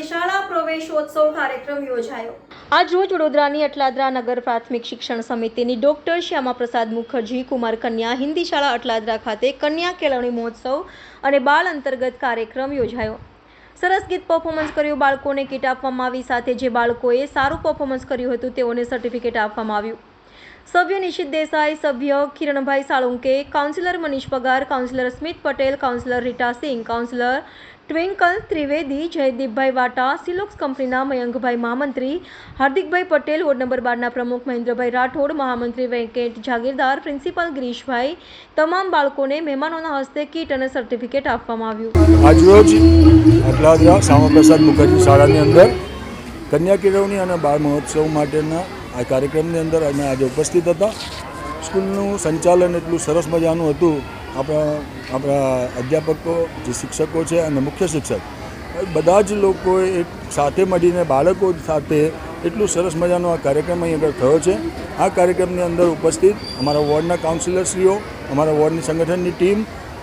કાર્યક્રમ યોજાયો. આજ રોજ વડોદરાની અટલાદરા નગર પ્રાથમિક શિક્ષણ સમિતિની ડોક્ટર શ્યામાપ્રસાદ મુખર્જી, કુમાર કન્યા, હિન્દી શાળા અટલાદરા ખાતે કન્યા કેળવણી મહોત્સવ અને બાળ અંતર્ગત કાર્યક્રમ યોજાયો. સરસ ગીત પરફોર્મન્સ કર્યું, બાળકોને કીટ આપવામાં આવી સાથે જે બાળકોએ સારું પરફોર્મન્સ કર્યું હતું તેઓને સર્ટિફિકેટ આપવામાં આવ્યું. સભ્ય નિશિત દેસાઈ, સભ્ય Kiranbhai Salunke councillor Manish Pagar councillor Smit Patel councillor Rita Singh councillor Twinkle Trivedi, જયદીપભાઈ વાટા, Silox કંપનીના મયંકભાઈ મહામંત્રી, હાર્દિકભાઈ પટેલ, વોર્ડ નંબર બારના પ્રમુખ મહેન્દ્રભાઈ રાઠોડ, મહામંત્રી વેંકટ જાગીરદાર, પ્રિન્સિપાલ ગિરીશભાઈ, તમામ બાળકોને મહેમાનોના હસ્તે કીટ અને સર્ટિફિકેટ આપવામાં આવ્યું. આજરોજ અટલાદરા શ્યામાપ્રસાદ મુખર્જી શાળાની અંદર કન્યા કેળવણી અને બાળ મહોત્સવ માટેના આ કાર્યક્રમની અંદર અમે આજે ઉપસ્થિત હતા. સ્કૂલનું સંચાલન એટલું સરસ મજાનું હતું આપણા આપણા અધ્યાપકો, જે શિક્ષકો છે અને મુખ્ય શિક્ષક, બધા જ લોકોએ એક સાથે મળીને બાળકો સાથે એટલું સરસ મજાનો આ કાર્યક્રમ અહીં આગળ થયો છે. આ કાર્યક્રમની અંદર ઉપસ્થિત અમારા વોર્ડના કાઉન્સિલરશ્રીઓ, અમારા વોર્ડની સંગઠનની ટીમ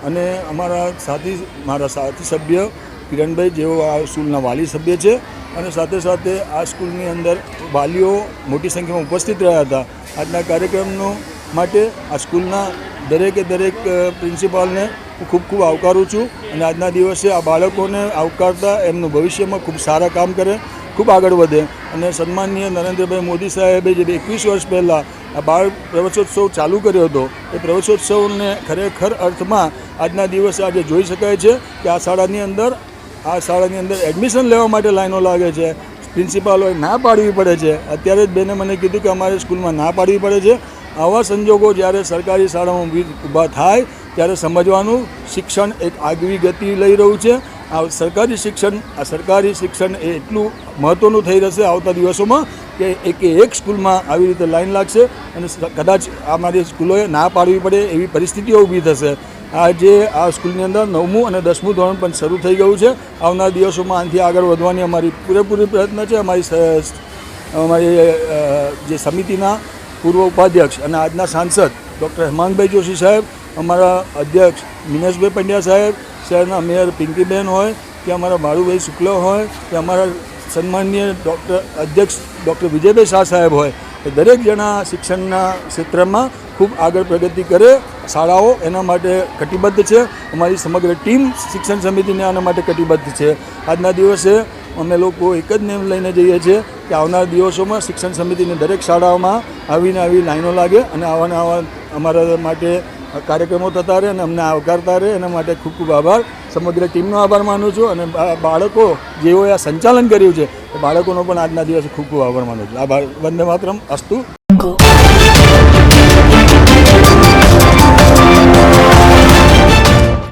અને અમારા સાથી, મારા સાથી સભ્ય કિરણભાઈ જેઓ આ સ્કૂલના વાલી સભ્ય છે અને સાથે સાથે આ સ્કૂલની અંદર વાલીઓ મોટી સંખ્યામાં ઉપસ્થિત રહ્યા હતા. આજના કાર્યક્રમનો માટે આ સ્કૂલના દરેકે દરેક પ્રિન્સિપાલને હું ખૂબ ખૂબ આવકારું છું અને આજના દિવસે આ બાળકોને આવકારતા એમનું ભવિષ્યમાં ખૂબ સારા કામ કરે, ખૂબ આગળ વધે અને સન્માનીય નરેન્દ્રભાઈ મોદી સાહેબે જે એકવીસ વર્ષ પહેલાં આ બાળ પ્રવેશોત્સવ ચાલુ કર્યો હતો, એ પ્રવેશોત્સવને ખરેખર અર્થમાં આજના દિવસે આજે જોઈ શકાય છે કે આ શાળાની અંદર, આ શાળાની અંદર એડમિશન લેવા માટે લાઈનો લાગે છે, પ્રિન્સિપાલોએ ના પાડવી પડે છે. અત્યારે જ બેને મને કીધું કે અમારે સ્કૂલમાં ના પાડવી પડે છે. આવા સંજોગો જ્યારે સરકારી શાળામાં ઊભી- થાય, ત્યારે સમજવાનું શિક્ષણ એક આગવી ગતિ લઈ રહ્યું છે. આ સરકારી શિક્ષણ, આ સરકારી શિક્ષણ એ એટલું મહત્ત્વનું થઈ રહેશે આવતા દિવસોમાં કે એક એક સ્કૂલમાં આવી રીતે લાઈન લાગશે અને કદાચ અમારી સ્કૂલોએ ના પાડવી પડે એવી પરિસ્થિતિઓ ઊભી થશે. આજે આ સ્કૂલની અંદર નવમું અને દસમું ધોરણ પણ શરૂ થઈ ગયું છે. આવનાર દિવસોમાં આનાથી આગળ વધવાની અમારી પૂરેપૂરી પ્રયત્ન છે. અમારી અમારી જે સમિતિના પૂર્વ ઉપાધ્યક્ષ અને આજના સાંસદ ડૉક્ટર હેમાંગભાઈ જોશી સાહેબ, અમારા અધ્યક્ષ મિનેશભાઈ પંડ્યા સાહેબ, શહેરના મેયર પિંકીબેન હોય, કે અમારા બાળુભાઈ શુક્લ હોય, કે અમારા સન્માનીય ડૉક્ટર અધ્યક્ષ ડૉક્ટર વિજયભાઈ શાહ સાહેબ હોય, એ દરેક જણા શિક્ષણના ક્ષેત્રમાં ખૂબ આગળ પ્રગતિ કરે. શાળાઓ એના માટે કટિબદ્ધ છે. અમારી સમગ્ર ટીમ શિક્ષણ સમિતિને આના માટે કટિબદ્ધ છે. આજના દિવસે અમે લોકો એક જ નેમ લઈને જઈએ છીએ કે આવનાર દિવસોમાં શિક્ષણ સમિતિની દરેક શાળાઓમાં આવીને આવી લાઈનો લાગે અને આવા આવા અમારા માટે કાર્યક્રમો થતા રહે અને અમને આવકારતા રહે. એના માટે ખૂબ ખૂબ આભાર. સમગ્ર ટીમનો આભાર માનું છું અને બાળકો જેઓએ આ સંચાલન કર્યું છે, એ બાળકોનો પણ આજના દિવસે ખૂબ ખૂબ આભાર માનું છું. આભાર. વંદે માતરમ. અસ્તુ.